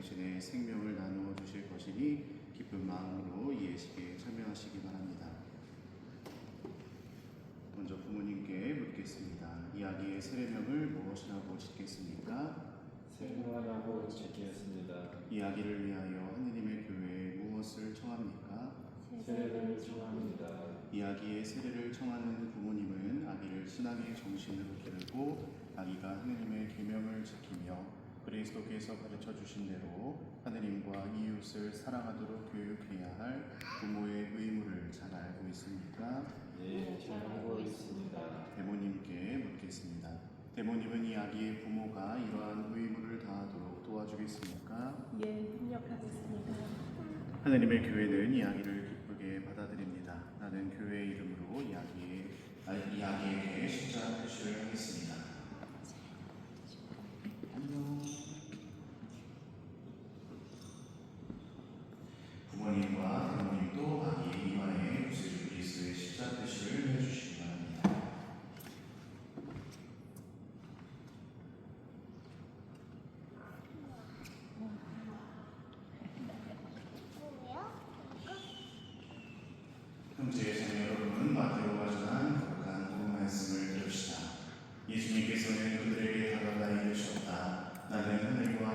당신의 생명을 나누어 주실 것이니 기쁜 마음으로 이 예식에 참여하시기 바랍니다. 먼저 부모님께 묻겠습니다. 이야기의 세례명을 무엇이라고 짓겠습니까? 세례명이라고 짓겠습니다. 이야기를 위하여 하느님의 교회에 무엇을 청합니까? 세례를 청합니다. 이야기의 세례를 청하는 부모님은 아기를 신앙의 정신으로 기르고 아기가 하느님의 계명을 지키며 그리스도께서 가르쳐 주신 대로 하느님과 이웃을 사랑하도록 교육해야 할 부모의 의무를 잘 알고 있습니까? 네, 잘 알고 있습니다. 대모님께 묻겠습니다. 대모님은 이 아기의 부모가 이러한 의무를 다하도록 도와주겠습니까? 예, 협력하겠습니다. 하느님의 교회는 이 아기를 기쁘게 받아들입니다. 나는 교회의 이름으로 이 아기의, 아, 이 아기에게 십자가 표시를 하겠습니다.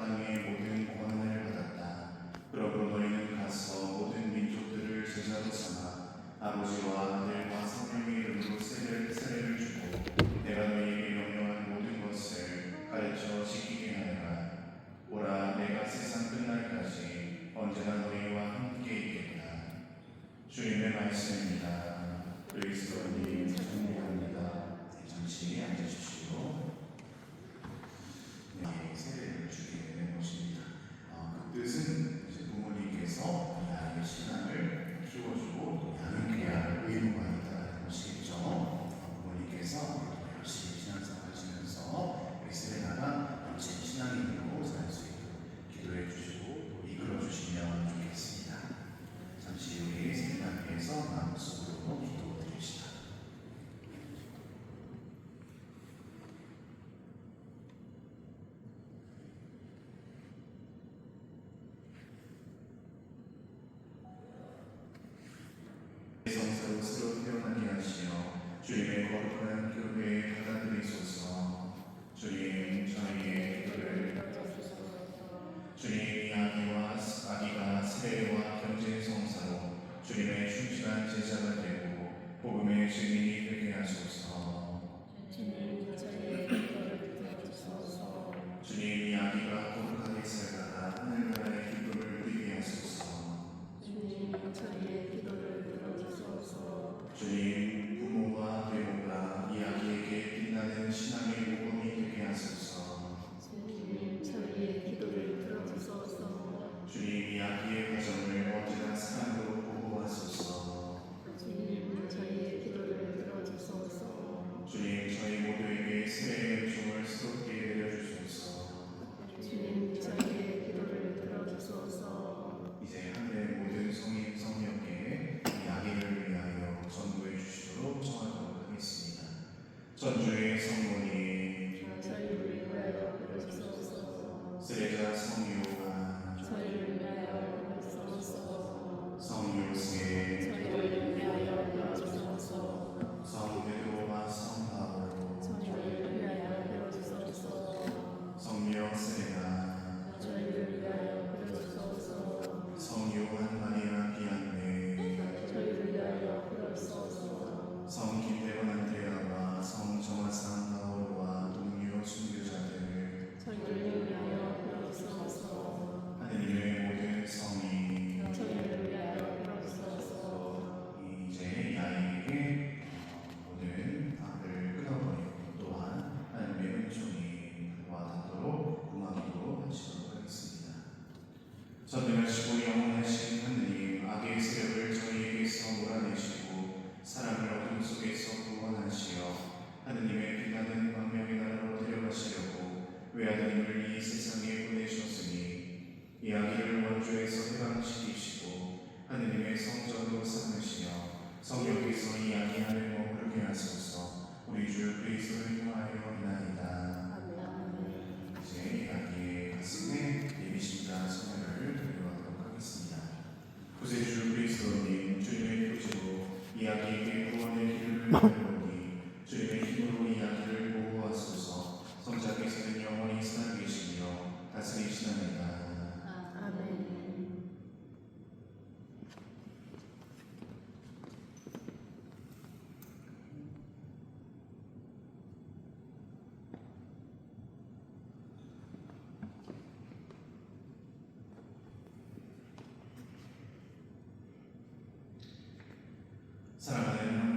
땅의 모든 권한을 받았다. 그러므로 너희는 가서 모든 민족들을 제자로 삼아 아버지와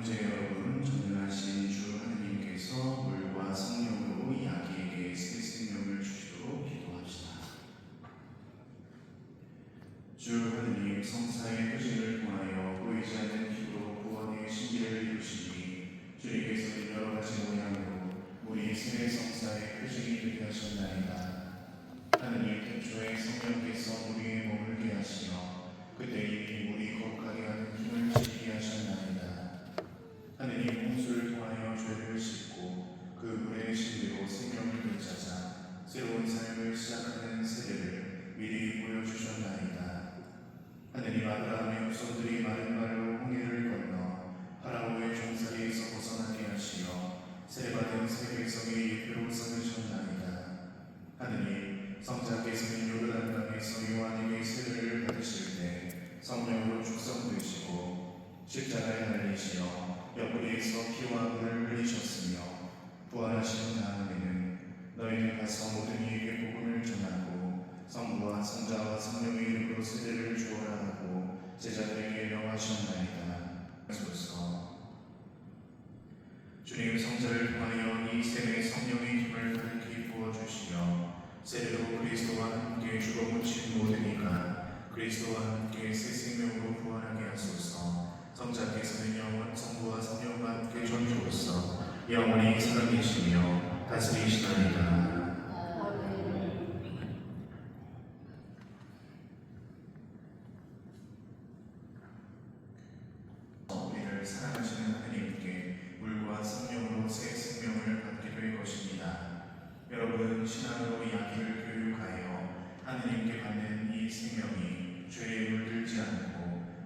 형제 여러분을 전면하신 and then you 모두니까 그리스도와 함께 새 생명으로 부활하게 하소서. 성자께서는 영원 성부와 성령과 함께 존주로서 영원히 살아계시며 다스리시나이다.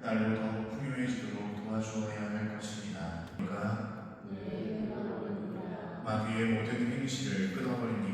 나를 더욱 풍요해지도록 도와주어야 할 것입니다. 그러니까 마귀의 모든 행실을 끊어버린다.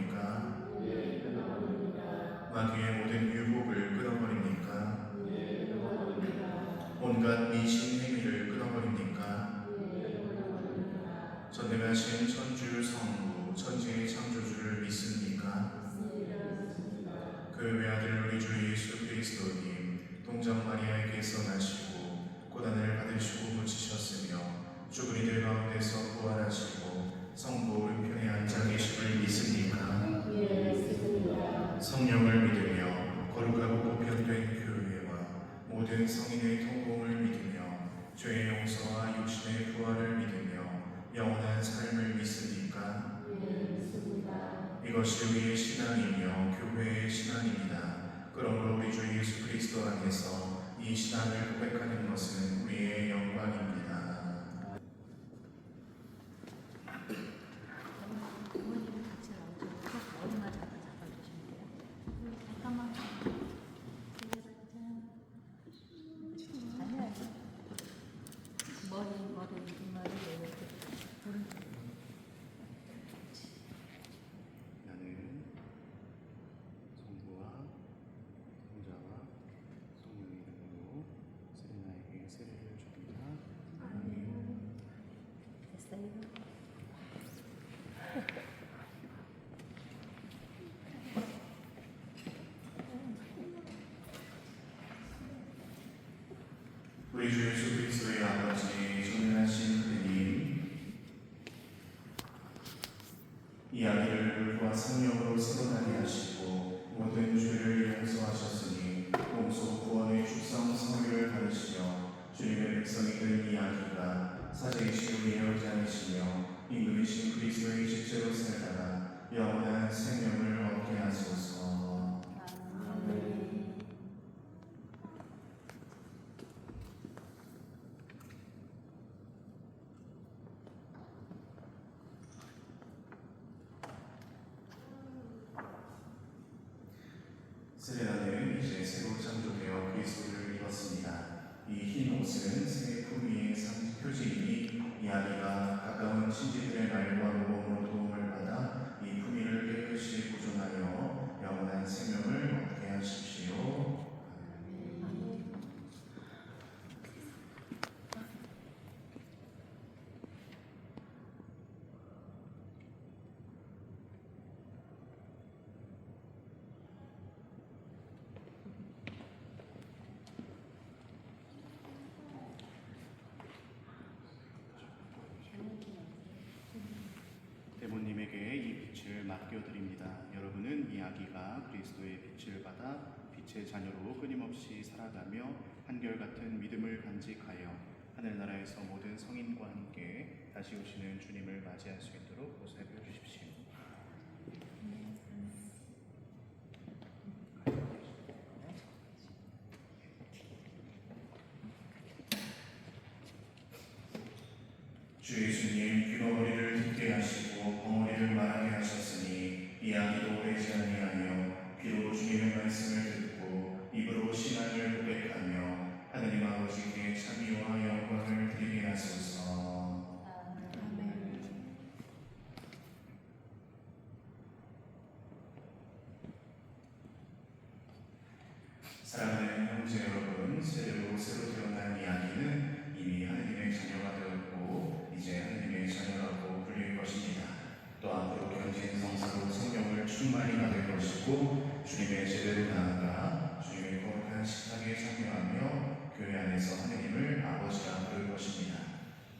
이것이 우리의 신앙이며 교회의 신앙입니다. 그러므로 우리 주 예수 그리스도 안에서 이 신앙을 고백하는 것은 우리의 영광입니다. Panie obroń stronami. 이 흰 옷은 그리스도의 빛을 받아 빛의 자녀로 끊임없이 살아가며 한결같은 믿음을 간직하여 하늘나라에서 모든 성인과 함께 다시 오시는 주님을 맞이할 수 있도록 보살펴 주십시오. 주 예수님 귀머리를 듣게 하시고 벙어리를 말하게 하셨으니 이야기도 되지 아니하 귀로 주님의 말씀을 듣고 입으로 신앙을 고백하며 하나님 아버지께 참여와 영광을 드리게 하소서. 사랑하는 형제 여러분 새로 새로 태어난 이야기는 이미 하느님의 자녀가 되었고 이제 하느님의 자녀라고 불릴 것입니다 또 앞으로 견진 성사로 성령을 충만히 받을 것이고 주님의 제대로 나아가 주님의 거룩한 식탁에 참여하며 교회 안에서 하느님을 아버지라 부를 것입니다.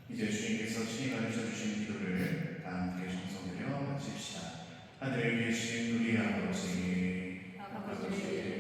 이제 주님께서 친히 가르쳐 주신 기도를 다 함께 정성들여 마칩시다. 하늘에 계신 우리 아버지 아버지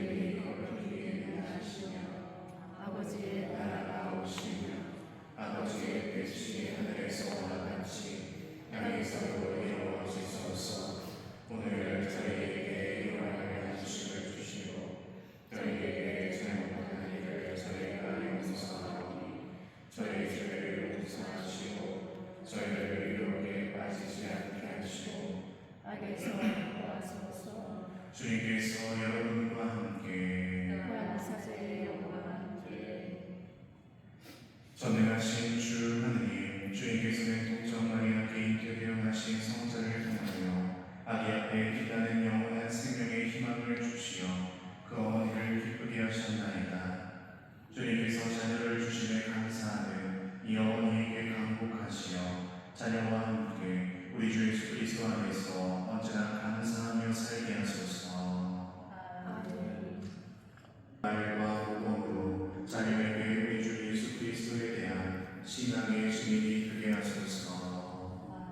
신앙의 증인이 되게 하소서.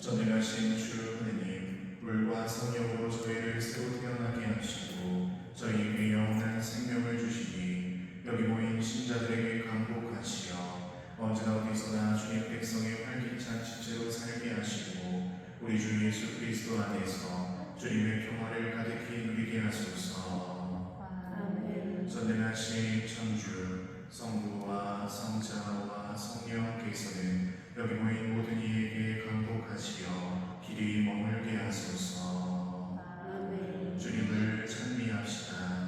전능하신 주 하느님, 물과 성령으로 저희를 새로 태어나게 하시고 저희에게 영원한 생명을 주시니 여기 모인 신자들에게 강복하시어 언제나 어디서나 주님 백성의 활기찬 지체로 살게 하시고 우리 주 예수 그리스도 안에서 주님의 평화를 가득히 누리게 하소서. 전능하신 천주 성부와 성자와 성령께서는 여기 모인 모든 이에게 강복하시어 길이 머물게 하소서 아멘. 주님을 찬미합시다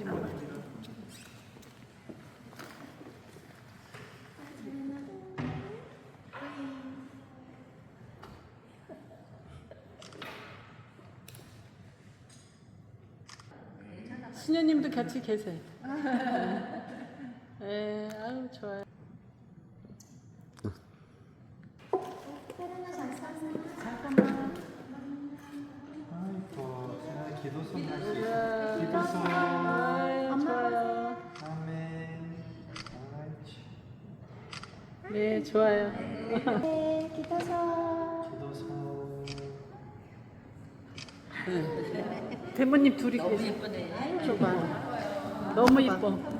앞집 먼저. 신녀님도 같이 계세요. 네, 아유 좋아요. 잠깐만. 아이고, 이야, 있어요. 기도선. 네, 좋아요. 기도선. 대모님 둘이 계세요. 너무. 좁아. 너무 이뻐.